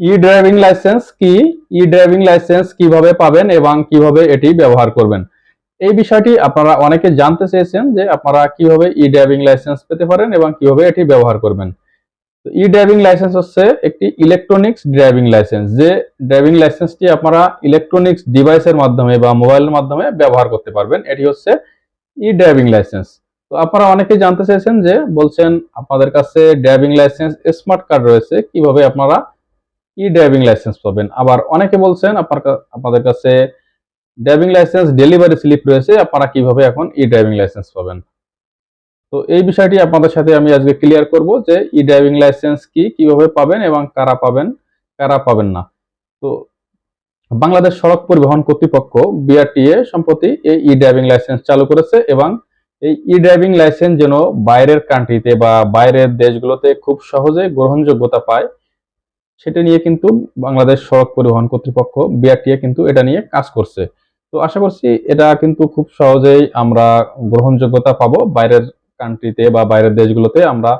ই driving licence কি? ই driving licence কীভাবে পাবেন এবং কীভাবে এটি ব্যবহার করবেন? এই বিষয়টি আপনারা অনেকে জানতে চেয়েছেন যে আপনারা কীভাবে ই ড্রাইভিং লাইসেন্স পেতে পারেন এবং কীভাবে এটি ব্যবহার করবেন। ই ড্রাইভিং লাইসেন্স হচ্ছে একটি ইলেকট্রনিক্স ড্রাইভিং লাইসেন্স যে ড্রাইভিং লাইসেন্সটি আপনারা ইলেকট্রনিক্স ডিভাইসের মাধ্যমে বা মোবাইলের মাধ্যমে ব্যবহার করতে পারবেন। এটি হচ্ছে ই ড্রাইভিং লাইসেন্স তো আপনারা অনেকেই জানতে চেয়েছেন যে বলছেন, আপনাদের কাছে ড্রাইভিং লাইসেন্স স্মার্ট কার্ড রয়েছে, কীভাবে আপনারা ই ড্রাইভিং লাইসেন্স পাবেন। আবার অনেকে বলছেন, আপনার আপনাদের কাছে ড্রাইভিং লাইসেন্স ডেলিভারি স্লিপ রয়েছে, আপনারা কীভাবে এখন ই ড্রাইভিং লাইসেন্স পাবেন? তো এই বিষয়টি আপনাদের সাথে আমি আজকে ক্লিয়ার করব যে ই ড্রাইভিং লাইসেন্স কি, কীভাবে পাবেন এবং কারা পাবেন কারা পাবেন না। তো বাংলাদেশ সড়ক পরিবহন কর্তৃপক্ষ বিআরটিএ সম্প্রতি এই ই ড্রাইভিং লাইসেন্স চালু করেছে এবং এই ই ড্রাইভিং লাইসেন্স যেন বাইরের কান্ট্রিতে বা বাইরের দেশগুলোতে খুব সহজে গ্রহণযোগ্যতা পায় সেটা নিয়ে কিন্তু বাংলাদেশ সড়ক পরিবহন কর্তৃপক্ষ বিআরটিএ কিন্তু এটা নিয়ে কাজ করছে। তো আশা করছি এটা কিন্তু খুব সহজেই আমরা গ্রহণযোগ্যতা পাবো। বাইরের কান্ট্রিতে বা বাইরের দেশগুলোতে আমরা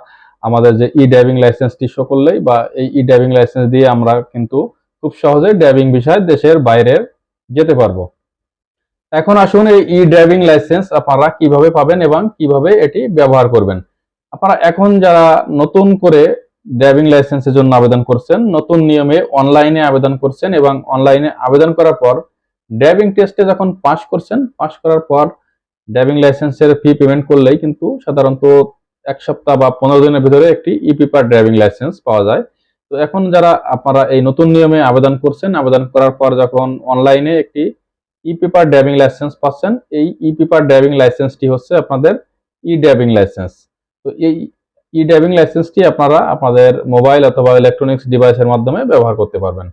আমাদের যে ই ড্রাইভিং লাইসেন্সটি শো করলেই বা এই ই ড্রাইভিং লাইসেন্স দিয়ে আমরা কিন্তু খুব সহজে ড্রাইভিং বিষয়ে দেশের বাইরে যেতে পারব। এখন আসুন এই ই ড্রাইভিং লাইসেন্স আপনারা কীভাবে পাবেন এবং কীভাবে এটি ব্যবহার করবেন। আপনারা এখন যারা নতুন করে ড্রাইভিং লাইসেন্সের জন্য আবেদন করছেন। নতুন নিয়মে অনলাইনে আবেদন করছেন এবং অনলাইনে আবেদন করার পর ড্রাইভিং টেস্টে যখন পাস করছেন পাস করার পর ড্রাইভিং লাইসেন্সের ফি পেমেন্ট করলেই কিন্তু সাধারণত এক সপ্তাহ বা পনেরো দিনের ভিতরে একটি ই পেপার ড্রাইভিং লাইসেন্স পাওয়া যায়। তো এখন যারা আপনারা এই নতুন নিয়মে আবেদন করছেন, আবেদন করার পর যখন অনলাইনে একটি ই পেপার ড্রাইভিং লাইসেন্স পাচ্ছেন, এই ই পেপার ড্রাইভিং লাইসেন্সটি হচ্ছে আপনাদের ই ড্রাইভিং লাইসেন্স তো এই ই ড্রাইভিং লাইসেন্সটি আপনারা আপনাদের মোবাইল অথবা ইলেকট্রনিক্স ডিভাইসের মাধ্যমে ব্যবহার করতে পারবেন।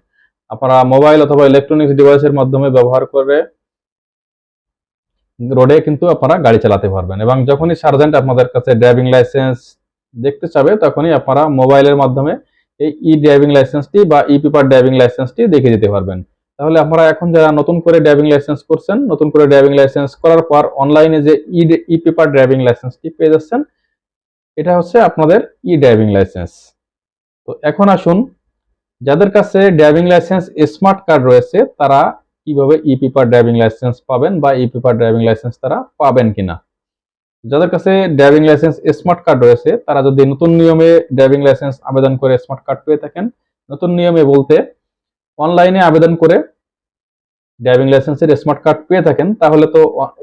আপনারা মোবাইল অথবা ইলেকট্রনিক্স ডিভাইসের মাধ্যমে ব্যবহার করে রোডে কিন্তু আপনারা গাড়ি চালাতে পারবেন এবং যখনই সার্জেন্ট আপনাদের কাছে ড্রাইভিং লাইসেন্স দেখতে চাবে, তখনই আপনারা মোবাইলের মাধ্যমে এই ই ড্রাইভিং লাইসেন্সটি বা ই পেপার ড্রাইভিং লাইসেন্সটি দেখে দিতে পারবেন। তাহলে আপনারা এখন যারা নতুন করে ড্রাইভিং লাইসেন্স করছেন, নতুন করে ড্রাইভিং লাইসেন্স করার পর অনলাইনে যে ই পেপার ড্রাইভিং লাইসেন্সটি পেয়ে যাচ্ছেন এটা হচ্ছে আপনাদের ই ড্রাইভিং লাইসেন্স তো এখন আসুন, যাদের কাছে ড্রাইভিং লাইসেন্স স্মার্ট কার্ড রয়েছে, তারা কীভাবে ই পেপার ড্রাইভিং লাইসেন্স পাবেন বা ই পেপার ড্রাইভিং লাইসেন্স তারা পাবেন কিনা? যাদের কাছে ড্রাইভিং লাইসেন্স স্মার্ট কার্ড রয়েছে, তারা যদি নতুন নিয়মে ড্রাইভিং লাইসেন্স আবেদন করে স্মার্ট কার্ড পেয়ে থাকেন, নতুন নিয়মে বলতে অনলাইনে আবেদন করে ড্রাইভিং লাইসেন্সের স্মার্ট কার্ড পেয়ে থাকেন, তাহলে তো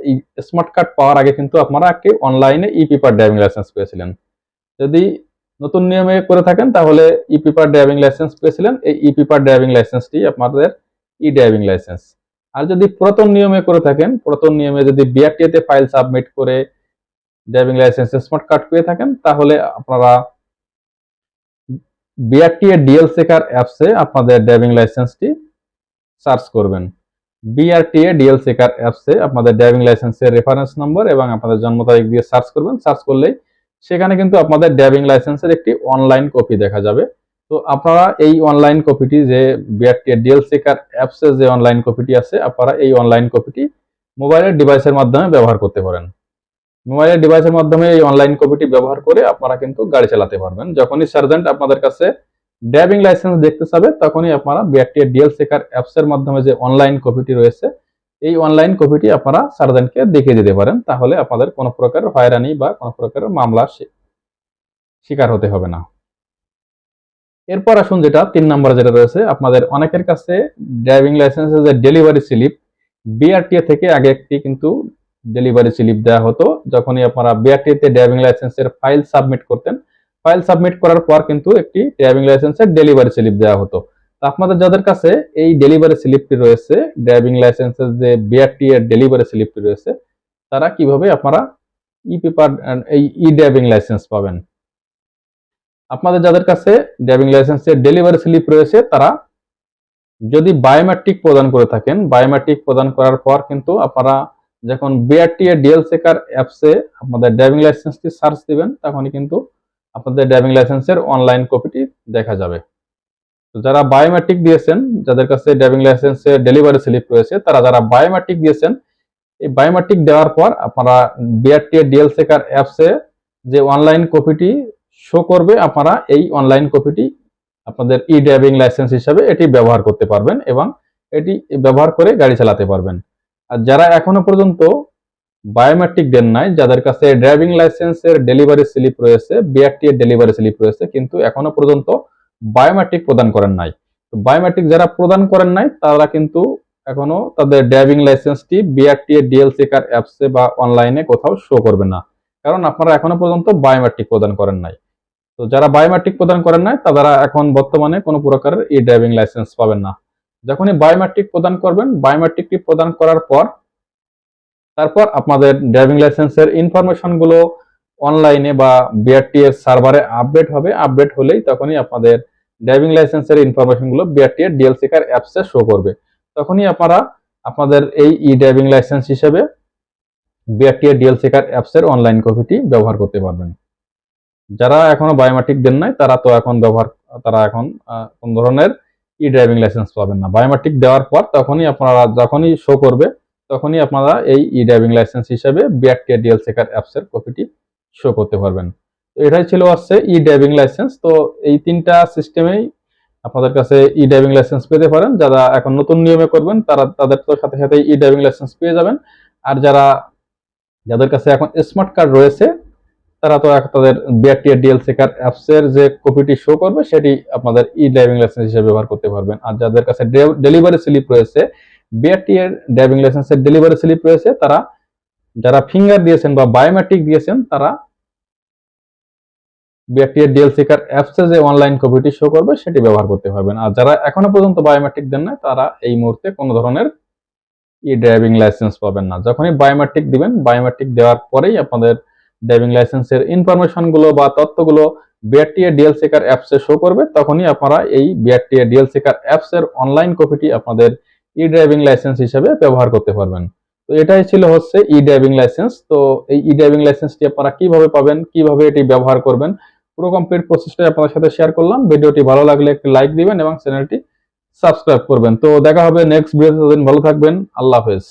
এই স্মার্ট কার্ড পাওয়ার আগে কিন্তু আপনারা একটি অনলাইনে ই পেপার ড্রাইভিং লাইসেন্স পেয়েছিলেন। যদি নতুন নিয়মে করে থাকেন, তাহলে ই পেপার ড্রাইভিং লাইসেন্স পেয়েছিলেন, এই ই পেপার ড্রাইভিং লাইসেন্সটি আপনাদের ই ড্রাইভিং লাইসেন্স আর যদি পুরাতন নিয়মে করে থাকেন, পুরাতন নিয়মে যদি বিআরটিএতে ফাইল সাবমিট করে ড্রাইভিং লাইসেন্স স্মার্ট কার্ড পেয়ে থাকেন, তাহলে আপনারা বিআরটিএ ডিএল সেকার অ্যাপসে আপনাদের ড্রাইভিং লাইসেন্সটি সার্চ করবেন। বিআরটিএ ডিএল সেকার অ্যাপসে আপনাদের ড্রাইভিং লাইসেন্সের রেফারেন্স নম্বর এবং আপনাদের জন্ম তারিখ দিয়ে সার্চ করবেন। সার্চ করলেই সেখানে কিন্তু আপনাদের ড্রাইভিং লাইসেন্সের একটি অনলাইন কপি দেখা যাবে। তো আপনারা এই অনলাইন কপিটি যে বিআরটিএ ডিএল সেকার অ্যাপসে যে অনলাইন কপিটি আছে, আপনারা এই অনলাইন কপিটি মোবাইলের ডিভাইসের মাধ্যমে ব্যবহার করতে পারেন। মোবাইলের ডিভাইসের মাধ্যমে এই অনলাইন কপিটি ব্যবহার করে আপনারা কিন্তু গাড়ি চালাতে পারবেন। যখনই সার্জেন্ট আপনাদের কাছে ড্রাইভিং লাইসেন্স দেখতে চাবে, তখনই আপনারা বিআরটিএ ডিএল সেকার অ্যাপসের মাধ্যমে যে অনলাইন কপিটি রয়েছে, এই অনলাইন কপিটি আপনারা সার্জেন্টকে দেখিয়ে দিতে পারেন, তাহলে আপনাদের কোনো প্রকার হয়রানি বা কোনো প্রকারের মামলা শিকার হতে হবে না। এরপর আসুন যেটা তিন নম্বরে যেটা রয়েছে, আপনাদের অনেকের কাছে ড্রাইভিং লাইসেন্সের যে ডেলিভারি স্লিপ বিআরটিএ থেকে আগে একটি কিন্তু ডেলিভারি স্লিপ দেওয়া হতো, যখনই আপনারা বিআরটিএ তে ড্রাইভিং লাইসেন্সের ফাইল সাবমিট করতেন ফাইল সাবমিট করার পর কিন্তু একটি ড্রাইভিং লাইসেন্সের ডেলিভারি স্লিপ দেওয়া হতো। তো আপনাদের যাদের কাছে এই ডেলিভারি স্লিপটি রয়েছে, ড্রাইভিং লাইসেন্সের যে বিআরটি এর ডেলিভারি স্লিপটি রয়েছে, তারা কীভাবে আপনারা ই পেপার এই ই ড্রাইভিং লাইসেন্স পাবেন? আপনাদের যাদের কাছে ড্রাইভিং লাইসেন্সের ডেলিভারি স্লিপ রয়েছে, তারা যদি বায়োমেট্রিক প্রদান করে থাকেন, বায়োমেট্রিক প্রদান করার পর কিন্তু আপনারা যখন বিআরটি এর ডিএল অ্যাপসে আপনাদের ড্রাইভিং লাইসেন্সটি সার্চ দিবেন, তখনই কিন্তু আপনাদের ড্রাইভিং লাইসেন্সের অনলাইন কপিটি দেখা যাবে। যারা বায়োমেট্রিক দিয়েছেন, যাদের কাছে ড্রাইভিং লাইসেন্সের ডেলিভারি স্লিপ রয়েছে, তারা যারা বায়োমেট্রিক দিয়েছেন, এই বায়োমেট্রিক দেওয়ার পর আপনারা বিআরটি ডিএল সেকার অ্যাপসে যে অনলাইন কপিটি শো করবে, আপনারা এই অনলাইন কপিটি আপনাদের ই ড্রাইভিং লাইসেন্স হিসাবে এটি ব্যবহার করতে পারবেন এবং এটি ব্যবহার করে গাড়ি চালাতে পারবেন। আর যারা এখনও পর্যন্ত বায়োমেট্রিক দেন নাই, যাদের কাছে ড্রাইভিং লাইসেন্সের ডেলিভারি স্লিপ রয়েছে বিআরটি এর ডেলিভারি স্লিপ রয়েছে, কিন্তু এখনও পর্যন্ত বায়োমেট্রিক প্রদান করেন নাই। তো বায়োমেট্রিক যারা প্রদান করেন নাই, তারা কিন্তু এখনও তাদের ড্রাইভিং লাইসেন্সটি বিআরটি এর ডিএলসি কার অ্যাপসে বা অনলাইনে কোথাও শো করবে না। কারণ আপনারা এখনও পর্যন্ত বায়োমেট্রিক প্রদান করেন নাই। তো যারা বায়োমেট্রিক প্রদান করেন নাই, তারা এখন বর্তমানে কোনো প্রকারের ই ড্রাইভিং লাইসেন্স পাবেন না। যখনই বায়োমেট্রিক প্রদান করবেন বায়োমেট্রিকটি প্রদান করার পর তারপর আপনাদের ড্রাইভিং লাইসেন্সের ইনফরমেশনগুলো অনলাইনে বা বিআরটি এর সার্ভারে আপডেট হবে। আপডেট হলেই তখনই আপনাদের ড্রাইভিং লাইসেন্সের ইনফরমেশনগুলো বিআরটি এর ডিএলসি কার অ্যাপসে শো করবে। তখনই আপনারা আপনাদের এই ই ড্রাইভিং লাইসেন্স হিসেবে বিআরটি এর ডিএলসি কার অ্যাপসের অনলাইন কপিটি ব্যবহার করতে পারবেন। যারা এখনও বায়োমেট্রিক দেন নাই, তারা তো এখন ব্যবহার, তারা এখন কোন ধরনের ই ড্রাইভিং লাইসেন্স পাবেন না। বায়োমেট্রিক দেওয়ার পর তখনই আপনারা যখনই শো করবে তখনই আপনারা এই ই ড্রাইভিং লাইসেন্স হিসেবে বিআরটি ডিএল সেকার অ্যাপসের কপিটি শো করতে পারবেন। তো এটাই ছিল আসছে ই ড্রাইভিং লাইসেন্স তো এই তিনটা সিস্টেমেই আপনাদের কাছে ই ড্রাইভিং লাইসেন্স পেতে পারেন। যারা এখন নতুন নিয়মে করবেন, তারা তাদের তো সাথে সাথে ই ড্রাইভিং লাইসেন্স পেয়ে যাবেন। আর যারা, যাদের কাছে এখন স্মার্ট কার্ড রয়েছে, তারা তো তাদের বিআরটি ডিএল সেকার অ্যাপসের যে কপিটি শো করবে, সেটি আপনাদের ই ড্রাইভিং লাইসেন্স হিসেবে ব্যবহার করতে পারবেন। আর যাদের কাছে ডেলিভারি স্লিপ রয়েছে বিআরটি এর ড্রাইভিং লাইসেন্সের ডেলিভারি স্লিপ রয়েছে। তারা যারা ফিঙ্গার দিয়েছেন বা বায়োমেট্রিক দিয়েছেন, তারা বিআরটি এর ডিএল সেকার অ্যাপসে যে অনলাইন কপিটি শো করবে, সেটি ব্যবহার করতে পারবেন। আর যারা এখনও পর্যন্ত বায়োমেট্রিক দেন না তারা এই মুহূর্তে কোনো ধরনের ই ড্রাইভিং লাইসেন্স পাবেন না। যখনই বায়োমেট্রিক দিবেন বায়োমেট্রিক দেওয়ার পরেই আপনাদের ড্রাইভিং লাইসেন্সের ইনফরমেশনগুলো বা তথ্যগুলো বিআরটি এর ডিএল সেকার অ্যাপসে শো করবে, তখনই আপনারা এই বিআরটি এর ডিএল সেকার অ্যাপসের অনলাইন কপিটি আপনাদের ই ড্রাইভিং লাইসেন্স হিসেবে ব্যবহার করতে পারবেন। তো এটাই ছিল হচ্ছে ই ড্রাইভিং লাইসেন্স তো এই ই ড্রাইভিং লাইসেন্সটি আপনারা কীভাবে পাবেন, কীভাবে এটি ব্যবহার করবেন, পুরো কমপ্লিট প্রসেসটা আপনাদের সাথে শেয়ার করলাম। ভিডিওটি ভালো লাগলে একটি লাইক দিবেন এবং চ্যানেলটি সাবস্ক্রাইব করবেন। তো দেখা হবে নেক্সট ভিডিওতে ভালো থাকবেন। আল্লাহ হাফেজ।